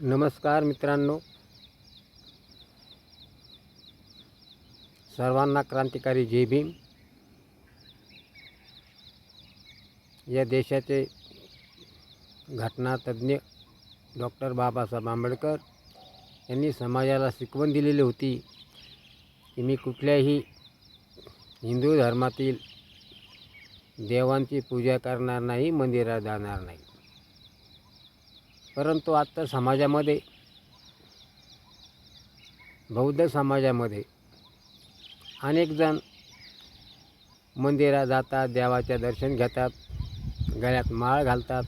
नमस्कार मित्रांनो. सर्वांना क्रांतिकारी जय भीम. या देशाचे घटनातज्ञ डॉक्टर बाबासाहेब आंबेडकर यांनी समाजाला शिकवण दिलेली होती की मी कुठल्याही हिंदू धर्मातील देवांची पूजा करणार नाही मंदिरात जाणार नाही. परंतु आत्ता समाजामध्ये बौद्ध समाजामध्ये अनेक जण मंदिरात जातात देवाचे दर्शन घेतात गळ्यात माळ घालतात.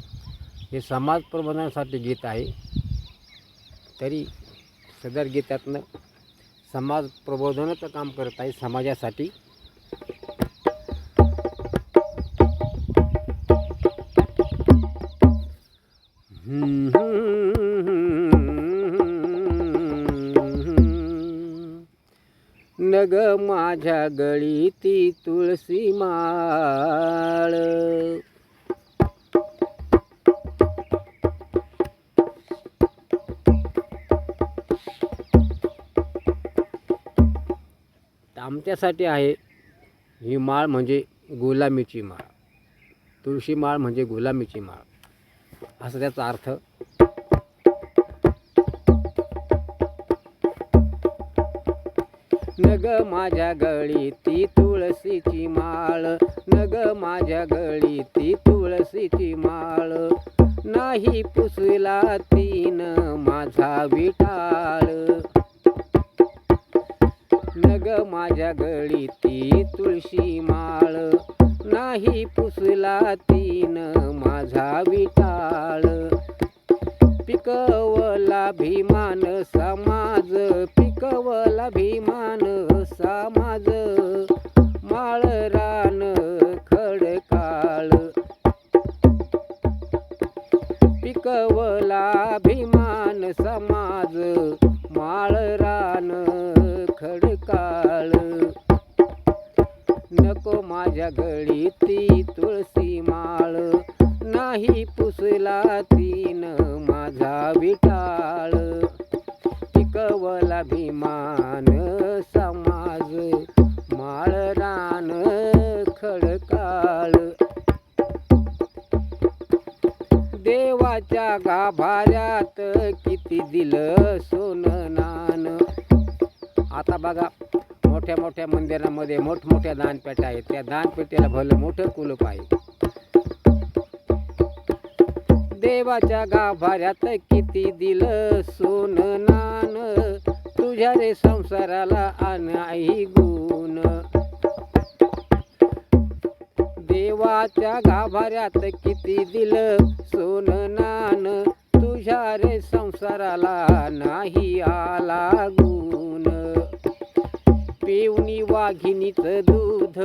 हे समाज प्रबोधनासाठी गीत आहे. तरी सदर गीतातनं समाज प्रबोधनाचं काम करत आहे समाजासाठी. नग माझ्या गळी ती तुळशी माळ. आमच्यासाठी आहे ही माळ म्हणजे गुलामीची माळ. तुळशी माळ म्हणजे गुलामीची माळ. असं त्याचा अर्थ. नग माझ्या गळीती तुळशीची माळ. नग माझ्या गळीती तुळशीची माळ. नाही पुसला तीन माझा विटाळ नग माझ्या गळीती तुळशी माळ. नाही पुसला तीन माझा विटाळ. पिकवला भीमान समाज पिकवला भीमान समाज. माळ रान खडकाळ. पिकवला भीमान समाज माळ रान माझ्या गळी ती तुळशी माळ नाही पुसला तीन माझा विटाळ. पिकवला भीमान समाज माळ रान खडकाळ. देवाच्या गाभाऱ्यात किती दिलं सोनं नान आता बघा. मोठ्या मोठ्या मंदिरामध्ये मोठमोठ्या दानपेट्या आहेत. त्या दानपेट्याला भलं मोठं कुलूप आहे. देवाच्या गाभाऱ्यात किती दिलं सोन नान तुझ्या रे संसाराला अनाई गुण. देवाच्या गाभाऱ्यात किती दिलं सोन नान तुझ्या रे संसाराला नाही आला गुण. पिवणी वाघिणीचं दूध.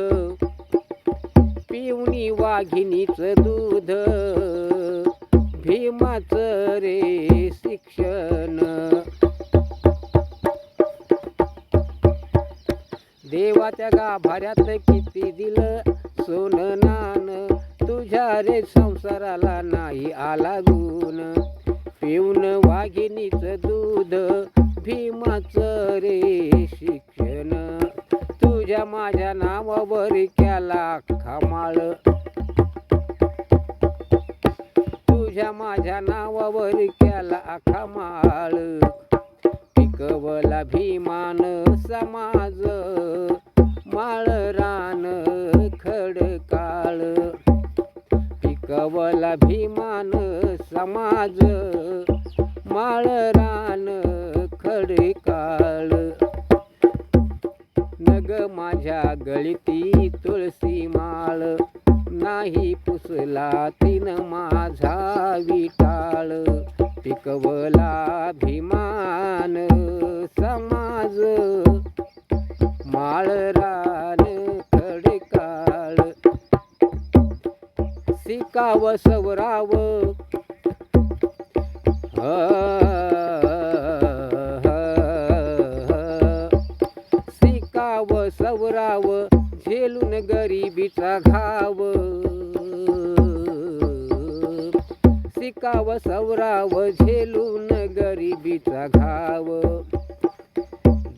पिवणी वाघिणीचं दूध. भीमाचं रे शिक्षण. देवाच्या गाभाऱ्यात किती दिलं सोनं नान तुझ्या रे संसाराला नाही आला गुण. पिऊन वाघिणीचं दूध भीमाचं रे माझ्या नावावर केला खमाळ तुझ्या माझ्या नावावर केला खमाळ पिकवला भीमान समाज. माळ रान खडकाळ पिकवला भीमान समाज. माळ रान माझ्या गळीती तुळशी माळ. नाही पुसला तीन माझा विटाळ. पिकवला अभिमान समाज. माळ रान खडकाळ शिकाव सवराव. शिकाव सवराव झेलून गरिबीचा घाव. शिकाव सवराव झेलून गरिबीचा घाव.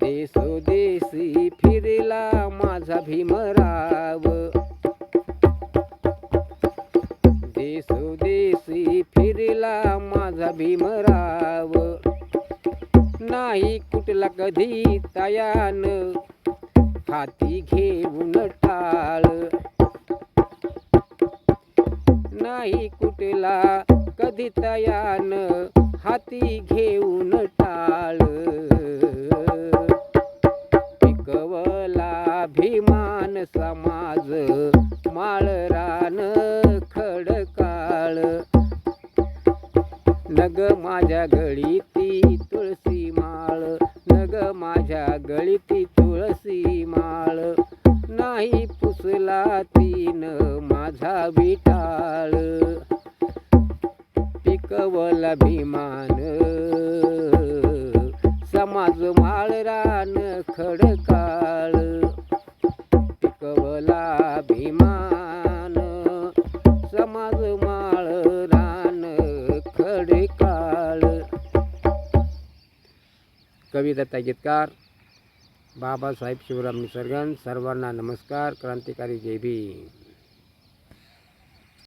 देशोदेशी फिरला माझा भीमराव देशोदेशी फिरला माझा भीमराव नाही कुठला कधी तयान हाती घेऊन टाळ नाही कुठला कधी तयान हाती घेऊन टाळ पिकवला भीमान समाज माळरान खडकाळ. नग माझ्या घडीत गळीती तुळसी माळ. नाही पुसला तीन माझा विटाळ. पिकवला भीमान समाज माळ रान खडकाळ. पिकवला भीमान समाज माळ रान खडकाळ. कविता गीतकार बाबासाहेब शिवराम निसर्गन सर्वांना नमस्कार. क्रांतिकारी जय भीम.